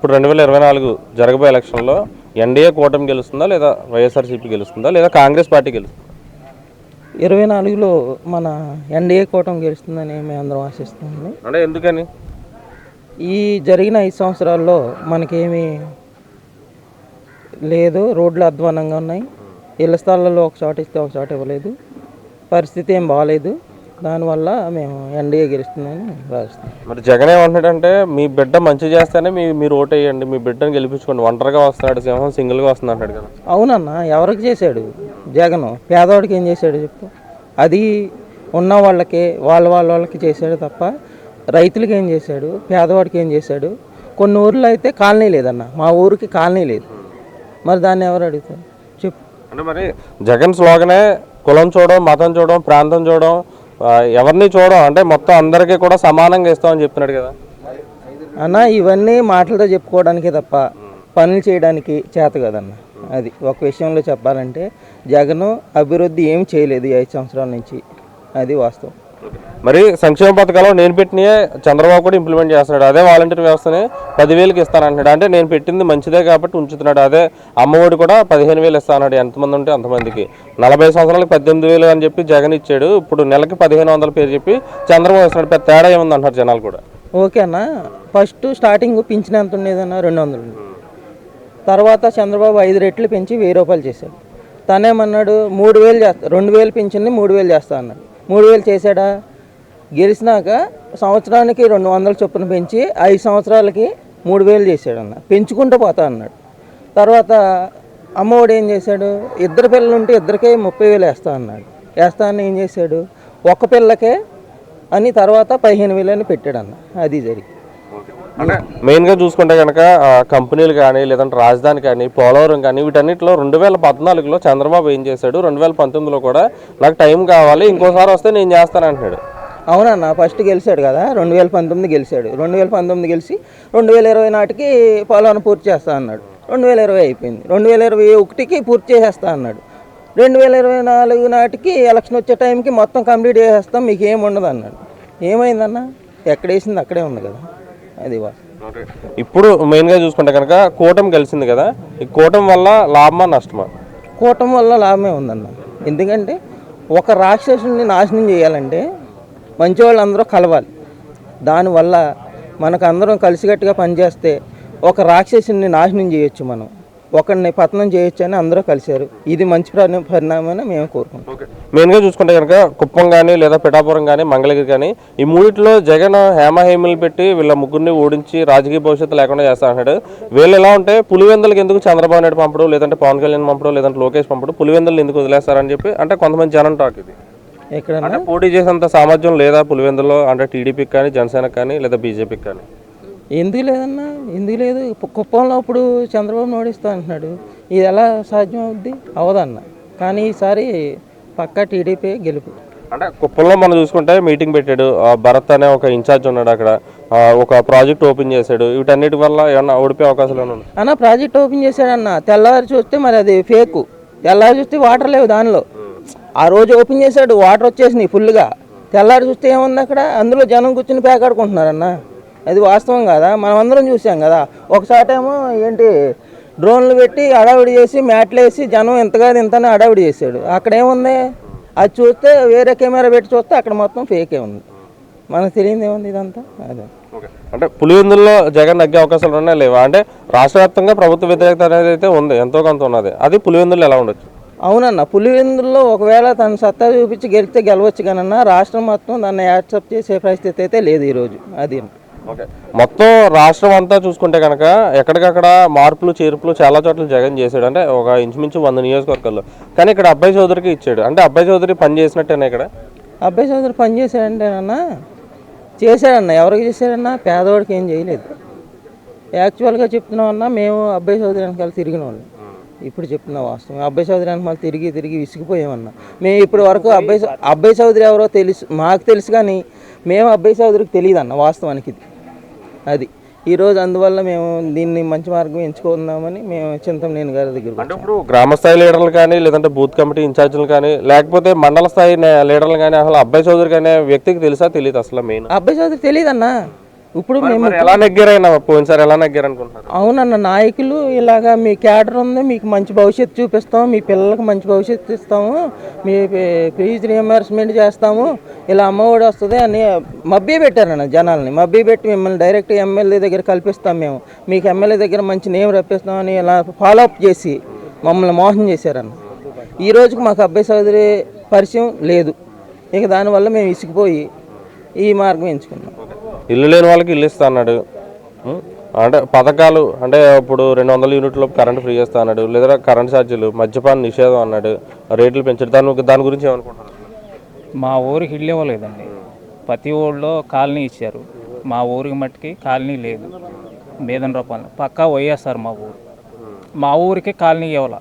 ఇప్పుడు రెండు వేల ఇరవై నాలుగు జరగబోయే ఎలక్షన్లో ఎన్డీఏ కూటమి గెలుస్తుందా లేదా వైఎస్ఆర్సీపీ గెలుస్తుందా లేదా కాంగ్రెస్ పార్టీ గెలుస్తుందా? ఇరవై నాలుగులో మన ఎన్డీఏ కూటమి గెలుస్తుందని మేము అందరం ఆశిస్తున్నాము అంటే ఎందుకని? ఈ జరిగిన ఐదు సంవత్సరాల్లో మనకేమీ లేదు. రోడ్లు అధ్వానంగా ఉన్నాయి. ఇళ్ళ స్థలాల్లో ఒక చోట ఇస్తే ఒక చోట ఇవ్వలేదు. పరిస్థితి ఏం బాగాలేదు దానివల్ల మేము ఎన్డీఏ గెలుస్తుందని భావిస్తున్నాం మరి జగన్ ఏమంటున్నాడంటే మీ బిడ్డ మంచి చేస్తేనే మీ మీరు ఓటు వేయండి. మీ బిడ్డను గెలిపించుకోండి. ఒంటరిగా వస్తున్నాడు సింహం సింగిల్గా వస్తుంది అంటాడు కదా. అవునన్న ఎవరికి చేశాడు? జగన్. పేదవాడికి ఏం చేశాడు చెప్పు. అది ఉన్న వాళ్ళకి వాళ్ళ వాళ్ళ వాళ్ళకి చేశాడు తప్ప రైతులకి ఏం చేశాడు? పేదవాడికి ఏం చేశాడు? కొన్ని ఊర్లో అయితే కాలనీ లేదన్న. మా ఊరికి కాలనీ లేదు. మరి దాన్ని ఎవరు అడుగుతారు? చెప్పు. అంటే మరి జగన్ స్లోగనే కులం చూడడం మతం చూడడం ప్రాంతం చూడడం ఎవరిని చూడం అంటే మొత్తం అందరికీ కూడా సమానంగా ఇస్తామని చెప్తున్నాడు కదా. అన్న ఇవన్నీ మాటలతో చెప్పుకోవడానికి తప్ప పనులు చేయడానికి చేత కదన్న. అది ఒక విషయంలో చెప్పాలంటే జగన్ అభివృద్ధి ఏం చేయలేదు ఐదు సంవత్సరాల నుంచి. అది వాస్తవం. మరి సంక్షేమ పథకాలు నేను పెట్టినయే చంద్రబాబు కూడా ఇంప్లిమెంట్ చేస్తున్నాడు. అదే వాలంటీర్ వ్యవస్థని పదివేలకి ఇస్తానంటున్నాడు. అంటే నేను పెట్టింది మంచిదే కాబట్టి ఉంచుతున్నాడు. అదే అమ్మఒడి కూడా పదిహేను వేలు ఇస్తానన్నాడు ఎంతమంది ఉంటే అంతమందికి. నలభై సంవత్సరాలకు పద్దెనిమిది వేలు అని చెప్పి జగన్ ఇచ్చాడు. ఇప్పుడు నెలకి పదిహేను వందల పేరు చెప్పి చంద్రబాబు ఇస్తున్నాడు పెద్ద తేడా ఏముంది అంటారు జనాలు కూడా? ఓకే అన్న. ఫస్ట్ స్టార్టింగ్ పింఛన్ ఎంత ఉండేదన్న రెండు వందలు తర్వాత చంద్రబాబు ఐదు రెట్లు పెంచి వెయ్యి రూపాయలు చేశాడు. తనేమన్నాడు? మూడు వేలు చేస్తా రెండు వేలు పింఛన్ని మూడు వేలు చేస్తా అన్నాడు. మూడు వేలు చేశాడా? గెలిచినాక సంవత్సరానికి రెండు వందల చొప్పున పెంచి ఐదు సంవత్సరాలకి మూడు వేలు చేశాడు అన్న పెంచుకుంటూ పోతా అన్నాడు. తర్వాత అమ్మఒడు ఏం చేశాడు? ఇద్దరు పిల్లలు ఉంటే ఇద్దరికే ముప్పై వేలు వేస్తా అన్నాడు. వేస్తా అని ఏం చేశాడు? ఒక్క పిల్లకే అని తర్వాత పదిహేను వేలు అని పెట్టాడు అన్న అది జరిగి మెయిన్గా చూసుకుంటే కనుక కంపెనీలు కానీ లేదంటే రాజధాని కానీ పోలవరం కానీ వీటన్నిటిలో రెండు వేల పద్నాలుగులో చంద్రబాబు ఏం చేశాడు? రెండు వేల పంతొమ్మిదిలో కూడా నాకు టైం కావాలి ఇంకోసారి వస్తే నేను చేస్తాను అంటున్నాడు. అవునన్న ఫస్ట్ గెలిచాడు కదా రెండు వేల పంతొమ్మిది గెలిచాడు. రెండు వేల పంతొమ్మిది గెలిచి రెండు వేల ఇరవై నాటికి పోలవరం పూర్తి చేస్తా అన్నాడు. రెండు వేల ఇరవై అయిపోయింది. రెండు వేల ఇరవై ఒకటికి పూర్తి చేసేస్తా అన్నాడు. రెండు వేల ఇరవై నాలుగు నాటికి ఎలక్షన్ వచ్చే టైంకి మొత్తం కంప్లీట్ చేసేస్తాం మీకు ఏం ఉండదు అన్నాడు. ఏమైందన్న? ఎక్కడ వేసింది? అక్కడే ఉంది కదా. అది ఇప్పుడు మెయిన్గా చూసుకుంటే కనుక కూటమి కలిసింది కదా ఈ కూటమి వల్ల లాభమా నష్టమా? కూటమి వల్ల లాభమే ఉందన్న. ఎందుకంటే ఒక రాక్షసుని నాశనం చేయాలంటే మంచి వాళ్ళందరూ కలవాలి. దానివల్ల మనకు అందరం కలిసికట్టుగా పనిచేస్తే ఒక రాక్షసుని నాశనం చేయొచ్చు మనం. ఒకరిని పతనం చేయొచ్చు అని అందరూ కలిశారు. ఇది మంచి పరి- పరిణామని మేము కోరుకుంటాం మెయిన్గా చూసుకుంటే కనుక కుప్పం కానీ లేదా పిఠాపురం కానీ మంగళగిరి కానీ ఈ మూడిట్లో జగన్ హేమహేమిలు పెట్టి వీళ్ళ ముగ్గురిని ఓడించి రాజకీయ భవిష్యత్తు లేకుండా చేస్తా అంటాడు వీళ్ళు ఎలా ఉంటే పులివెందులకు ఎందుకు చంద్రబాబు నాయుడు పంపడం లేదంటే పవన్ కళ్యాణ్ పంపడం లేదంటే లోకేష్ పంపడం పులివెందులు ఎందుకు వదిలేస్తారని చెప్పి అంటే కొంతమంది జనం టాక్ ఇది. ఎక్కడన్నా? అంటే పోటీ చేసేంత సామర్థ్యం లేదా పులివెందులో అంటే టీడీపీకి కానీ జనసేనకి కానీ లేదా బీజేపీకి కానీ? ఎందుకు లేదన్నా? ఎందుకు లేదు? కుప్పంలో అప్పుడు చంద్రబాబు ఓడిస్తా అంటున్నాడు. ఇది ఎలా సాధ్యం అవుద్ది అవదన్న. కానీ ఈసారి పక్కా టీడీపీ గెలుపు. అంటే కుప్పంలో మనం చూసుకుంటే మీటింగ్ పెట్టాడు. ఆ భరత్ అనే ఒక ఇన్ఛార్జ్ ఉన్నాడు అక్కడ. ఒక ప్రాజెక్ట్ ఓపెన్ చేశాడు. వీటన్నిటి వల్ల ఏమన్నా ఓడిపోయే అవకాశాలు ఉన్నాయి? అన్న ప్రాజెక్ట్ ఓపెన్ చేశాడన్న. తెల్లారి చూస్తే మరి అది ఫేక్. తెల్లారి చూస్తే వాటర్ లేవు దానిలో. ఆ రోజు ఓపెన్ చేశాడు. వాటర్ వచ్చేసినాయి ఫుల్గా తెల్లారి చూస్తే ఏముంది అక్కడ? అందులో జనం కూర్చుని పేకాడుకుంటున్నారన్న. అది వాస్తవం కదా? మనం అందరం చూసాం కదా ఒకసాటేమో ఏంటి డ్రోన్లు పెట్టి అడావిడి చేసి మ్యాట్లు వేసి జనం ఎంతగా ఇంతనే అడావిడి చేశాడు. అక్కడ ఏముంది? అది చూస్తే వేరే కెమెరా పెట్టి చూస్తే అక్కడ మొత్తం ఫేకే ఉంది. మనకు తెలియదు ఏముంది ఇదంతా? అదే. అంటే పులివెందుల్లో జగన్ నగ్గే అవకాశాలు ఉన్నాయి లేవా? అంటే రాష్ట్ర వ్యాప్తంగా ప్రభుత్వ వ్యతిరేకత అనేది అయితే ఉంది ఎంతో కొంత ఉన్నది. అది పులివెందుల్లో ఎలా ఉండొచ్చు? అవునన్న పులివెందుల్లో ఒకవేళ తన సత్తా చూపించి గెలిస్తే గెలవచ్చు కానన్న రాష్ట్రం మొత్తం దాన్ని యాక్సెప్ట్ చేసే పరిస్థితి అయితే లేదు ఈరోజు. అది మొత్తం రాష్ట్రం అంతా చూసుకుంటే కనుక ఎక్కడికక్కడ మార్పులు చేర్పులు చాలా చోట్ల జగన్ చేశాడు. అంటే ఒక ఇంచుమించు వంద నియోజకవర్గాల్లో. కానీ ఇక్కడ అబ్బాయి చౌదరికి ఇచ్చాడు. అంటే అబ్బాయి చౌదరి పని చేసినట్టేనా ఇక్కడ? అబ్బాయి చౌదరి పని చేశాడంటేనన్నా చేశాడన్న. ఎవరికి చేశాడన్నా? పేదవాడికి ఏం చేయలేదు. యాక్చువల్గా చెప్తున్నామన్నా మేము అబ్బాయి చౌదరి వెనకాల తిరిగిన వాళ్ళు. ఇప్పుడు చెప్తున్నా వాస్తవం. అబ్బాయి చౌదరి వెనకాల తిరిగి తిరిగి విసిగిపోయామన్నా మేము ఇప్పటి వరకు అబ్బాయి అబ్బాయి చౌదరి ఎవరో తెలుసు. మాకు తెలుసు కానీ మేము అబ్బాయి చౌదరికి తెలియదు అన్న వాస్తవానికి ఇది. అది. ఈరోజు అందువల్ల మేము దీన్ని మంచి మార్గం ఎంచుకుందామని మేము చింతమనేని గారి దగ్గర అంటే ఇప్పుడు గ్రామ స్థాయి లీడర్లు కానీ లేదంటే బూత్ కమిటీ ఇన్ఛార్జీలు కానీ లేకపోతే మండల స్థాయి లీడర్లు కానీ అసలు అబ్బాయి చౌదరి అనే వ్యక్తికి తెలుసా? తెలియదు అసలు మెయిన్? అబ్బాయి చౌదరి తెలియదన్నా ఇప్పుడు మేము ఎలా నెగ్గారైనా పోయినసారి ఎలా నెగ్గారు అనుకుంటున్నారు అవునన్న నాయకులు ఇలాగా మీ క్యాడర్ ఉంది మీకు మంచి భవిష్యత్తు చూపిస్తాం మీ పిల్లలకు మంచి భవిష్యత్తు ఇస్తాము మీ ఫీజు రియంబర్స్మెంట్ చేస్తాము ఇలా అమ్మఒడి వస్తుంది అని మబ్బీ పెట్టారన్న జనాల్ని. మబ్బీ పెట్టి మిమ్మల్ని డైరెక్ట్ ఎమ్మెల్యే దగ్గర కల్పిస్తాం మేము. మీకు ఎమ్మెల్యే దగ్గర మంచి నేమ్ రప్పిస్తామని ఇలా ఫాలో అప్ చేసి మమ్మల్ని మోసం చేశారన్న. ఈ రోజుకి మాకు అబ్బాయి చౌదరి పరిచయం లేదు. ఇక దానివల్ల మేము ఇసిగిపోయి ఈ మార్గం ఎంచుకున్నాం. ఇల్లు లేని వాళ్ళకి ఇల్లు ఇస్తా అన్నాడు? అంటే పథకాలు అంటే ఇప్పుడు రెండు వందల యూనిట్ల కరెంట్ ఫ్రీ చేస్తా అన్నాడు. లేదా కరెంట్ ఛార్జీలు మద్యపాన నిషేధం అన్నాడు. రేట్లు పెంచాడు. దాని దాని గురించి ఏమనుకుంటున్నారు? మా ఊరికి ఇల్లు ఇవ్వలేదండి. ప్రతి ఊళ్ళో కాలనీ ఇచ్చారు. మా ఊరికి మట్టుకి కాలనీ లేదు. మీదన రూపాయలు. పక్కా వైఎస్ఆర్ మా ఊరు. మా ఊరికి కాలనీ ఇవ్వాల.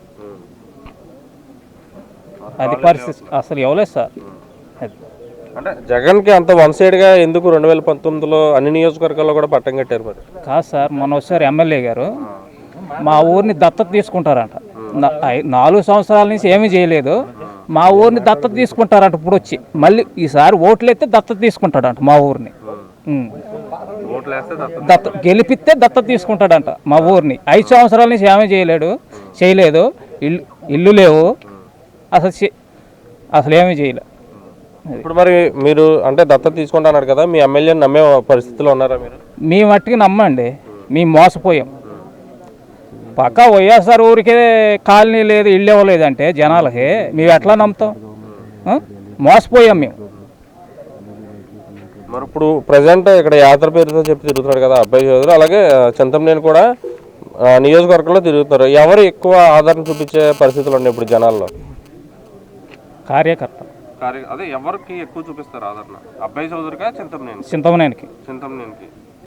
అది పరిస్థితి. అసలు ఇవ్వలేదు సార్. అది అంటే జగన్కి అంత వన్ సైడ్గా ఎందుకు రెండు వేల పంతొమ్మిదిలో అన్ని నియోజకవర్గాల్లో కూడా పట్టం కట్టారు మరి? కాదు సార్ మొన్న వచ్చారు ఎమ్మెల్యే గారు మా ఊరిని దత్తత తీసుకుంటారంట. నాలుగు సంవత్సరాల నుంచి ఏమీ చేయలేదు. మా ఊరిని దత్తత తీసుకుంటారంట ఇప్పుడు వచ్చి మళ్ళీ ఈసారి ఓట్లు ఎత్తే దత్తత తీసుకుంటాడంట మా ఊరిని. దత్త గెలిపిస్తే దత్తత తీసుకుంటాడంట మా ఊరిని. ఐదు సంవత్సరాల నుంచి ఏమీ చేయలేడు చేయలేదు. ఇల్లు ఇల్లు లేవు. అసలు చే- అసలు ఏమీ చేయలే. ఇప్పుడు మరి మీరు అంటే దత్తత తీసుకుంటున్నారు కదా మీ ఎమ్మెల్యేని నమ్మే పరిస్థితిలో ఉన్నారా మీరు? మీ మట్టికి నమ్మండి. మేము మోసపోయాం. పక్కా వైఎస్ఆర్ ఊరికే కాలనీ లేదు ఇల్లు ఇవ్వలేదంటే జనాలకి మేము ఎట్లా నమ్ముతాం? మోసపోయాం మేము. మరి ఇప్పుడు ప్రజెంట్ ఇక్కడ యాత్ర పేరుతో చెప్పి తిరుగుతున్నాడు కదా అబ్బాయి చౌదరి అలాగే చింతమనేని కూడా నియోజకవర్గంలో తిరుగుతున్నారు. ఎవరు ఎక్కువ ఆదరణ చూపించే పరిస్థితులు ఉన్నాయి ఇప్పుడు జనాల్లో? కార్యకర్త. అదే ఎవరికి ఎక్కువ చూపిస్తారు ఆదరణ? అబ్బాయి చౌదరిగా చింతమనేని చింతమనేనికి చింతమనేనికి